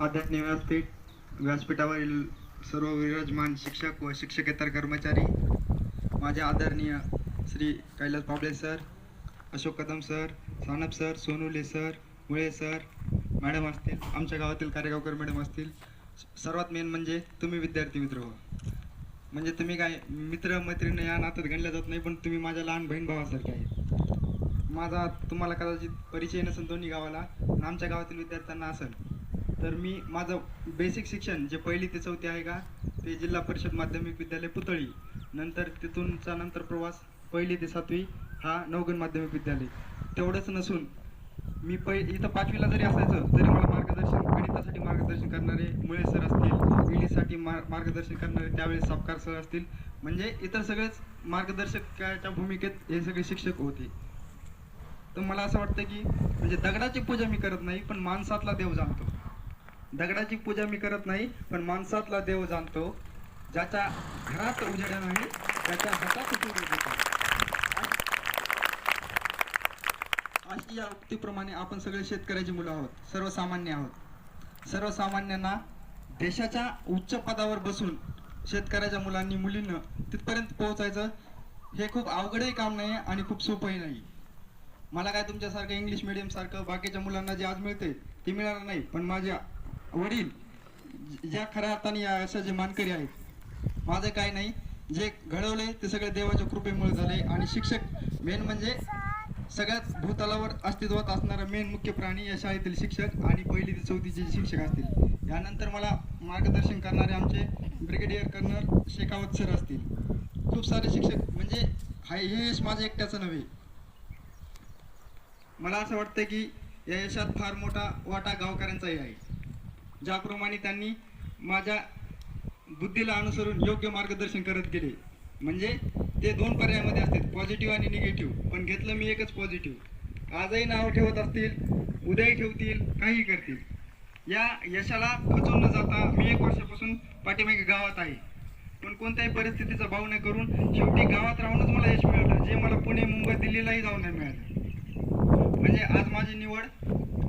आदरणीय व्यासपीठ व्यासपीठावरील सर्व विराजमान शिक्षक व शिक्षकेतर कर्मचारी माझे आदरणीय Shri Kailas Pabale sir Ashok Kadam sir Sanap sir Sonule sir Mule sir madam असतील आमच्या गावातील कार्यगावकर मॅडम असतील सर्वात मेन म्हणजे तुम्ही विद्यार्थी मित्र हो म्हणजे तुम्ही काय मित्र मैत्रिणी या नात्यात गणल्या जात नाही पण तुम्ही माझ्या लहान बहीण भावासारखे आहे माझा तुम्हाला कदाचित परिचय नसेल दोन्ही गावाला आमच्या गावातील विद्यार्थ्यांना असेल तर मी माझं बेसिक शिक्षण जे पहिली ते चौथी आहे का ते जिल्हा परिषद माध्यमिक विद्यालय पुतळी. नंतर तिथूनचा नंतर प्रवास पहिली ते सातवी हा नवगण माध्यमिक विद्यालय. तेवढंच नसून मी पै इथं पाचवीला जरी असायचं तरी मला मार्गदर्शन गणितासाठी मार्गदर्शन करणारे मुळे सर असतील इंग्लिशसाठी मार मार्गदर्शन करणारे त्यावेळेस सापकार सर असतील म्हणजे इतर सगळेच मार्गदर्शकाच्या भूमिकेत हे सगळे शिक्षक होते. तर मला असं वाटतं की म्हणजे दगडाची पूजा मी करत नाही पण माणसातला देव जाणतो. दगडाची पूजा मी करत नाही पण माणसातला देव जाणतो ज्याच्या घरात उजेडा नाही त्याच्या हातात अशी या उक्तीप्रमाणे आपण सगळे शेतकऱ्याची मुलं आहोत सर्वसामान्य आहोत. सर्वसामान्यांना देशाच्या उच्च पदावर बसून शेतकऱ्याच्या मुलांनी मुलींना तिथपर्यंत पोहोचायचं हे खूप अवघडही काम नाही आणि खूप सोपंही नाही. मला काय तुमच्यासारखं इंग्लिश मिडियम सारखं बाकीच्या मुलांना जे आज मिळते ते मिळणार नाही पण माझ्या वडील ज्या खऱ्या अर्थाने या यशाचे मानकरी आहेत माझं काय नाही. जे घडवले ते सगळे देवाच्या कृपेमुळे झाले आणि शिक्षक मेन म्हणजे सगळ्यात भूतलावर अस्तित्वात असणारा मेन मुख्य प्राणी या शाळेतील शिक्षक आणि पहिली ते चौथीचे शिक्षक असतील. यानंतर मला मार्गदर्शन करणारे आमचे ब्रिगेडियर कर्नल शेखावत सर असतील. खूप सारे शिक्षक म्हणजे हा हे यश माझं एकट्याचं नव्हे. मला असं वाटतं की या यशात फार मोठा वाटा गावकऱ्यांचाही आहे. ज्याप्रमाणे त्यांनी माझ्या बुद्धीला अनुसरून योग्य मार्गदर्शन करत गेले. म्हणजे ते दोन पर्यायामध्ये असतात पॉझिटिव्ह आणि निगेटिव्ह पण घेतलं मी एकच पॉझिटिव्ह आजही नाव ठेवत असतील उद्याही ठेवतील काही करतील. या यशाला खचून न जाता मी एक वर्षापासून पाठीमागे गावात आहे. पण कोणत्याही परिस्थितीचा भाव न करून शेवटी गावात राहूनच मला यश मिळालं. जे मला पुणे मुंबई दिल्लीलाही जाऊन नाही मिळालं. म्हणजे आज माझी निवड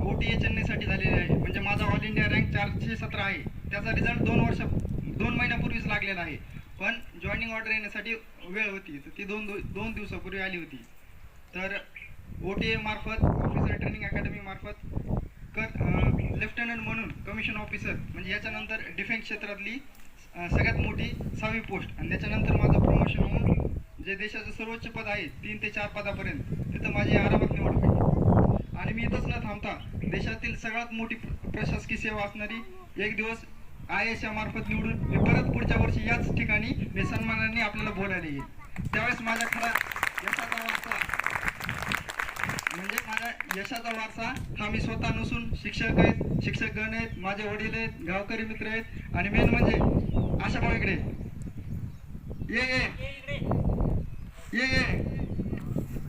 ओ टी ए चेन्नईसाठी झालेली आहे. म्हणजे माझा ऑल इंडिया रँक चारशे सतरा आहे. त्याचा रिझल्ट दोन वर्ष दोन महिन्यापूर्वीच लागलेला आहे. पण जॉईनिंग ऑर्डर येण्यासाठी वेळ होती. तर ती दोन दोन दिवसापूर्वी आली होती. तर ओ टी ए मार्फत ऑफिसर ट्रेनिंग अकॅडमी मार्फत कर लेफ्टनंट म्हणून कमिशन ऑफिसर म्हणजे याच्यानंतर डिफेन्स क्षेत्रातली सगळ्यात मोठी सहावी पोस्ट आणि त्याच्यानंतर माझं प्रमोशन होऊन जे देशाचं सर्वोच्च पद आहे तीन ते चार पदापर्यंत तिथं माझी आरामात निवड होईल. आणि मी इथंच न थांबता देशातील सगळ्यात मोठी प्रशासकीय सेवा असणारी एक दिवस आय एस या मार्फत निवडून मी परत पुढच्या वर्षी याच ठिकाणी मी सन्मानाने आपल्याला बोलायला येईल. त्यावेळेस माझ्या खरा यशाचा वारसा म्हणजे माझ्या यशाचा वारसा हा मी स्वतः नसून शिक्षक आहेत शिक्षक गण आहेत माझे वडील आहेत गावकरी मित्र आहेत आणि मेन म्हणजे आशा भाऊ इकडे. ये ये. ये ये.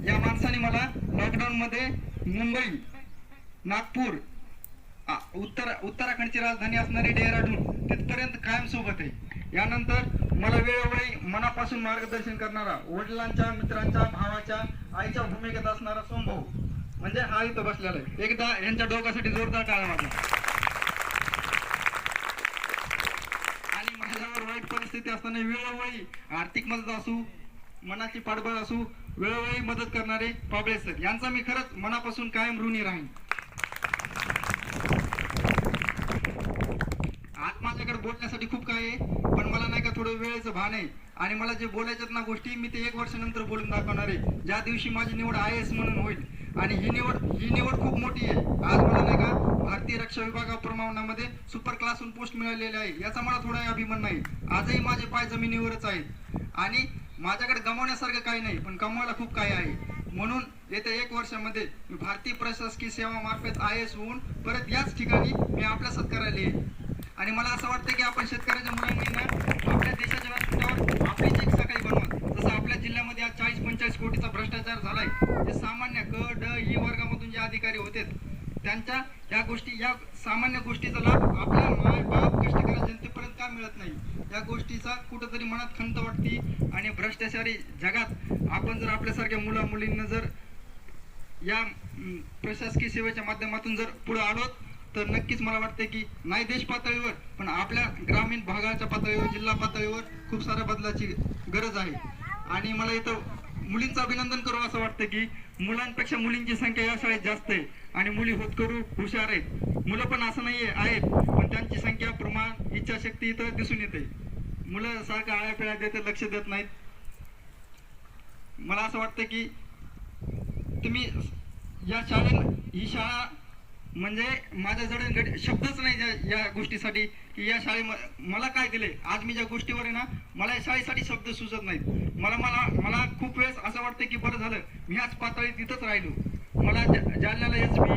या माणसाने मला लॉकडाऊन मध्ये मुंबई नागपूर उत्तर उत्तराखंडची राजधानी असणारी डेहराडून तिथपर्यंत कायम सोबत आहे. यानंतर मला वेळोवेळी मनापासून मार्गदर्शन करणारा वडिलांच्या मित्रांच्या भावाच्या आईच्या भूमिकेत असणारा सोमभाऊ म्हणजे हा इथं बसलेला आहे. एकदा यांच्या डोक्यासाठी जोरदार टाळा वाजला आणि माझ्यावर वाईट परिस्थिती असताना वेळोवेळी आर्थिक मदत असू मनाची पाठबळ असू वेळोवेळी मदत करणारे पाबळे सर. यांचा मी खरंच मनापासून कायम ऋणी राहीन. आज माझ्याकडे बोलण्यासाठी खूप काय आहे पण मला नाही का थोडं वेळेचं भान आहे. आणि मला जे बोलायच्यात ना गोष्टी मी ते एक वर्षानंतर बोलून दाखवणार आहे. ज्या दिवशी माझी निवड आय एस म्हणून होईल. आणि ही निवड ही निवड खूप मोठी आहे. आज मला नाही का भारतीय रक्षा विभागाप्रमाणामध्ये सुपर क्लासून पोस्ट मिळालेली आहे. याचा मला थोडा अभिमान नाही. आजही माझे पाय जमिनीवरच आहेत. आणि माझ्याकडे गमावण्यासारखं काही नाही पण गमवायला खूप काही आहे. म्हणून येत्या एक वर्षामध्ये मी भारतीय प्रशासकीय सेवा मार्फत आय एस होऊन परत याच ठिकाणी मी आपल्या सत्कारायला येईल आणि मला असं वाटतं की आपण शेतकऱ्याच्या मुलांना आपल्या देशाच्या व्यासपीठावर आपलीच एक सकाळी बनवा. जसं आपल्या जिल्ह्यामध्ये आज चाळीस पंचेचाळीस कोटीचा भ्रष्टाचार झालाय जे सामान्य क ड ई वर्गामधून जे अधिकारी होते त्यांच्या या गोष्टी या सामान्य गोष्टीचा लाभ आपल्या माय बाप कष्टकरी जनतेपर्यंत का मिळत नाही? या गोष्टीचा कुठंतरी मनात खंत वाटते आणि भ्रष्टाचारी जगात आपण जर आपल्यासारख्या मुला मुलींना जर या प्रशासकीय सेवेच्या माध्यमातून जर पुढे आलो तर नक्कीच मला वाटते की नाही देश पातळीवर पण आपल्या ग्रामीण भागाच्या पातळीवर जिल्हा पातळीवर खूप साऱ्या बदलाची गरज आहे. आणि मला इथं मुलींचं अभिनंदन करू असं वाटतं की मुलांपेक्षा मुलींची संख्या या शाळेत जास्त आहे. आणि मुली होतकरू हुशार आहेत. मुलं पण असं नाही आहेत. पण त्यांची संख्या प्रमाण इच्छाशक्ती इथं दिसून येते. मुलं सारखं आळ्या पिळ्या देते लक्ष देत नाहीत. मला असं वाटतं की तुम्ही या शाळे ही शाळा म्हणजे माझ्या जड शब्दच नाही या- गोष्टीसाठी. की या शाळे मला काय दिले? आज मी ज्या गोष्टीवर आहे ना मला या शाळेसाठी शब्द सुचत नाहीत. मला मला मला खूप वेळेस असं वाटतं की बरं झालं. मी ह्याच पातळीत तिथंच राहिलो. मला जालन्याला एस बी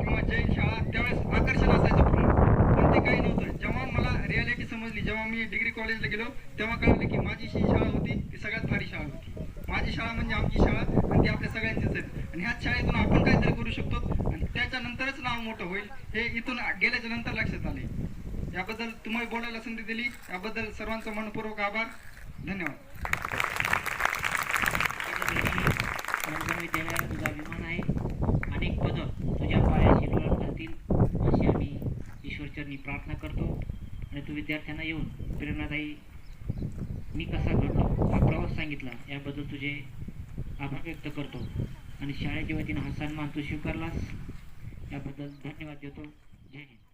किंवा जैन शाळा त्यावेळेस आकर्षण असायचं पूर्ण. पण ते काही नव्हतं. जेव्हा मला रियालिटी समजली जेव्हा मी डिग्री कॉलेजला गेलो तेव्हा कळलं की माझी जी शाळा होती ती सगळ्यात भारी शाळा होती. माझी शाळा म्हणजे आमची शाळा आणि ती आपल्या सगळ्यांचीच आहे. आणि ह्याच शाळेतून आपण काहीतरी करू शकतो आणि त्याच्यानंतरच नाव मोठं होईल हे इथून गेल्याच्यानंतर लक्षात आले. याबद्दल तुम्हाला बोलायला संधी दिली. याबद्दल सर्वांचा मनपूर्वक आभार. धन्यवाद. प्रार्थना करतो आणि तू विद्यार्थ्यांना येऊन प्रेरणादायी मी कसा घडलो हा प्रवास सांगितला याबद्दल तुझे आभार व्यक्त करतो. आणि शाळेच्या वतीनं हा सन्मान तू स्वीकारलास याबद्दल धन्यवाद देतो. जय हिंद.